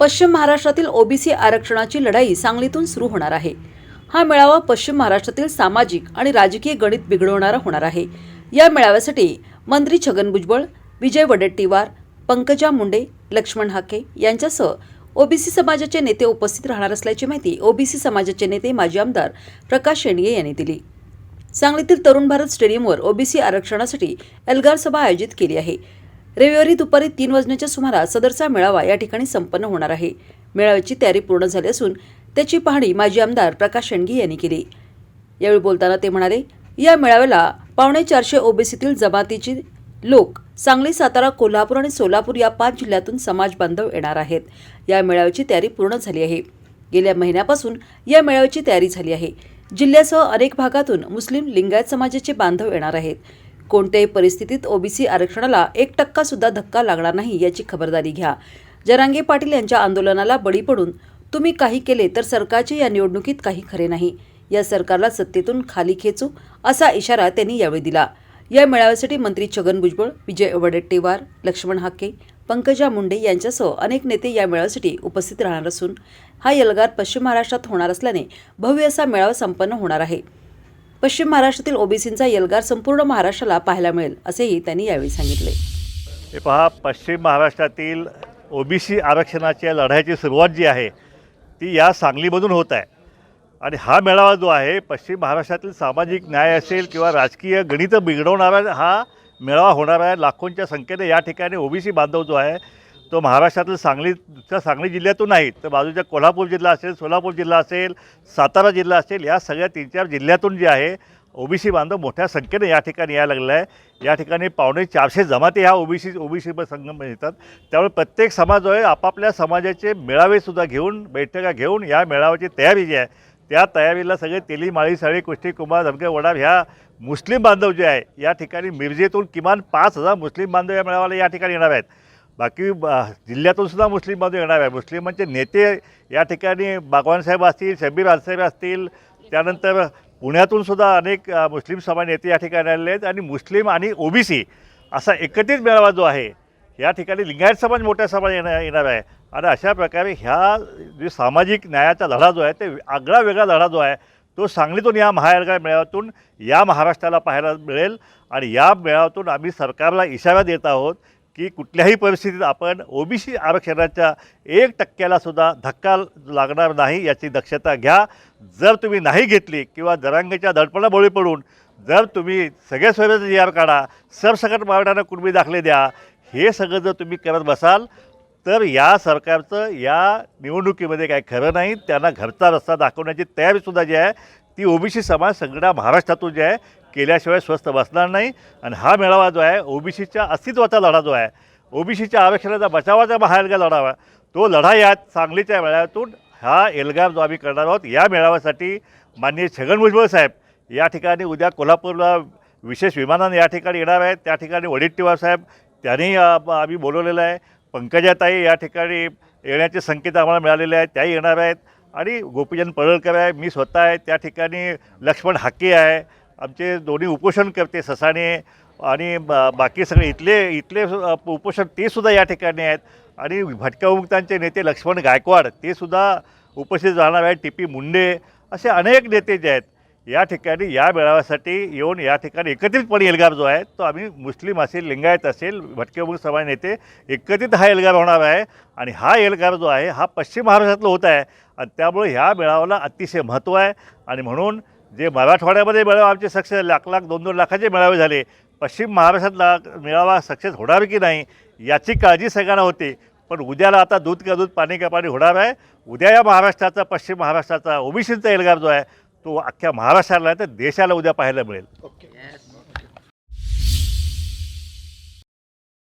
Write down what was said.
पश्चिम महाराष्ट्रातील ओबीसी आरक्षणाची लढाई सांगलीतून सुरू होणार आहे. हा मेळावा पश्चिम महाराष्ट्रातील सामाजिक आणि राजकीय गणित बिघडवणारा होणार आहे. या मेळाव्यासाठी मंत्री छगन भुजबळ विजय वडेट्टीवार पंकजा मुंडे लक्ष्मण हाके यांच्यासह ओबीसी समाजाचे नेते उपस्थित राहणार असल्याची माहिती ओबीसी समाजाचे नेते माजी आमदार प्रकाश शेंडगे यांनी दिली. सांगलीतील तरुण भारत स्टेडियमवर ओबीसी आरक्षणासाठी एल्गार सभा आयोजित केली आहे. रविवारी दुपारी तीन वाजण्याच्या सुमारास सदरचा मेळावा या ठिकाणी संपन्न होणार आहे. मेळाव्याची तयारी पूर्ण झाली असून त्याची पाहणी माजी आमदार प्रकाश शेंडगे यांनी केली. यावेळी बोलताना ते म्हणाले या मेळाव्याला पावणे चारशे ओबीसीतील जमातीची लोक सांगली सातारा कोल्हापूर आणि सोलापूर या पाच जिल्ह्यातून समाज बांधव येणार आहेत. या मेळाव्याची तयारी पूर्ण झाली आहे. गेल्या महिन्यापासून या मेळाव्याची तयारी झाली आहे. जिल्ह्यासह अनेक भागातून मुस्लिम लिंगायत समाजाचे बांधव येणार आहेत. कोणत्याही परिस्थितीत ओबीसी आरक्षणाला एक टक्का सुद्धा धक्का लागणार नाही याची खबरदारी घ्या. जरांगे पाटील यांच्या आंदोलनाला बळी पडून तुम्ही काही केले तर सरकारचे या निवडणुकीत काही खरे नाही. या सरकारला सत्तेतून खाली खेचू असा इशारा त्यांनी यावेळी दिला. या मेळाव्यासाठी मंत्री छगन भुजबळ विजय वडेट्टीवार लक्ष्मण हाके पंकजा मुंडे यांच्यासह अनेक नेते या मेळाव्यासाठी उपस्थित राहणार असून हा यलगार पश्चिम महाराष्ट्रात होणार असल्याने भव्य असा मेळावा संपन्न होणार आहे. पश्चिम महाराष्ट्रातील ओबीसींचा एल्गार संपूर्ण महाराष्ट्राला पाहायला मिळेल असेही त्यांनी यावेळी सांगितले. हे पहा पश्चिम महाराष्ट्रातील ओबीसी आरक्षणाच्या लढ्याची सुरुवात जी आहे ती या सांगलीमधून होत आहे. आणि हा मेळावा जो आहे पश्चिम महाराष्ट्रातील सामाजिक न्याय असेल किंवा राजकीय गणितं बिघडवणारा हा मेळावा होणार आहे लाखोंच्या संख्येने या ठिकाणी ओबीसी बांधव जो आहे तो महाराष्ट्रातील सांगलीच्या सांगली जिल्ह्यातून नाही तर बाजूच्या कोल्हापूर जिल्हा असेल सोलापूर जिल्हा असेल सातारा जिल्हा असेल या सगळ्या तीन चार जिल्ह्यातून जे आहे ओबीसी बांधव मोठ्या संख्येने या ठिकाणी यायला लागलेला आहे. या ठिकाणी पावणे चारशे जमाती ह्या ओबीसी ओबीसी संगम येतात. त्यामुळे प्रत्येक समाज जो आहे आपापल्या समाजाचे मेळावेसुद्धा घेऊन बैठका घेऊन या मेळाव्याची तयारी जी आहे त्या तयारीला सगळे तेली माळी साळी कुष्टी कुमार धमके वडाब ह्या मुस्लिम बांधव जे आहे या ठिकाणी मिरजेतून किमान पाच हजार मुस्लिम बांधव या मेळाव्याला या ठिकाणी येणार आहेत. बाकी जिल्ह्यातून सुद्धा मुस्लिम बाजू येणार आहे मुस्लिमांचे म्हणजे नेते या ठिकाणी बागवानसाहेब असतील शबीर आलसाहेब असतील त्यानंतर पुण्यातून सुद्धा अनेक मुस्लिम समाज नेते या ठिकाणी आलेले आहेत आणि मुस्लिम आणि ओबीसी असा एकत्रित मेळावा जो आहे या ठिकाणी लिंगायत समाज मोठ्या समाज येणार येणार आहे. आणि अशा प्रकारे ह्या जे सामाजिक न्यायाचा लढा जो आहे ते आगळा वेगळा लढा जो आहे तो सांगलीतून या महाराष्ट्र मेळाव्यातून या महाराष्ट्राला पाहायला मिळेल. आणि या मेळाव्यातून आम्ही सरकारला इशारा देत आहोत की कुठल्याही परिस्थितीत आपण ओबीसी आरक्षणाच्या एक टक्क्यालासुद्धा धक्का लागणार नाही याची दक्षता घ्या. जर तुम्ही नाही घेतली किंवा जरांगेच्या दडपणा पडून जर तुम्ही सगळे सोयीचं जी आर काढा सरसकट मराठ्यांना कुणबी दाखले द्या हे सगळं जर तुम्ही करत बसाल तर या सरकारचं या निवडणुकीमध्ये काही खरं नाही. त्यांना घरचा रस्ता दाखवण्याची तयारीसुद्धा जी आहे ती ओबीसी समाज सगळ्या महाराष्ट्रातून जे आहे केल्याशिवाय स्वस्त बसणार नाही. आणि हा मेळावा जो आहे ओबीसीच्या अस्तित्वाचा लढा जो आहे ओबीसीच्या आरक्षणाचा बचावाचा महाएल्गा लढावा तो लढा या सांगलीच्या मेळाव्यातून हा एल्गार जो आम्ही करणार आहोत या मेळाव्यासाठी माननीय छगन भुजबळ साहेब या ठिकाणी उद्या कोल्हापूरला विशेष विमानाने या ठिकाणी येणार आहेत. त्या ठिकाणी वडेट्टीवार साहेब त्यांनी आम्ही बोलवलेलं आहे. पंकजाताई या ठिकाणी येण्याचे संकेत आम्हाला मिळालेले आहेत. त्याही येणार आहेत. आणि गोपीचंद पडळकर आहे मी स्वतः आहे. त्या ठिकाणी लक्ष्मण हाके आहे. आमचे दोन्ही उपोषण करते ससाणे आणि बा- बाकी सगळे इथले इथले उपोषण ते सुद्धा या ठिकाणी आहेत. आणि भटक्या मुक्तांचे नेते लक्ष्मण गायकवाड ते सुद्धा उपस्थित राहणार आहेत. टी पी मुंडे असे अनेक नेते जे आहेत या ठिकाणी या मेळाव्यासाठी येऊन या ठिकाणी एकत्रितपणे एल्गार जो आहे तो आम्ही मुस्लिम असेल लिंगायत असेल भटकेमुख समाज नेते एकत्रित हा एल्गार होणार आहे. आणि हा एल्गार जो आहे हा पश्चिम महाराष्ट्रातला होत आहे. आणि त्यामुळे ह्या मेळाव्याला अतिशय महत्त्व आहे. आणि म्हणून जे मराठवाड्यामध्ये मेळावे आमचे सक्सेस लाख लाख दोन दोन लाखाचे मेळावे झाले. पश्चिम महाराष्ट्रातला मेळावा सक्सेस होणार की नाही याची काळजी सगळ्यांना होती. पण उद्याला आता दूध का दूध पाणी का पाणी होणार आहे. उद्या या महाराष्ट्राचा पश्चिम महाराष्ट्राचा ओबीसीचा एल्गार जो आहे तो अख्ख्या महाराष्ट्राला आहे तर देशाला उद्या पाहायला मिळेल.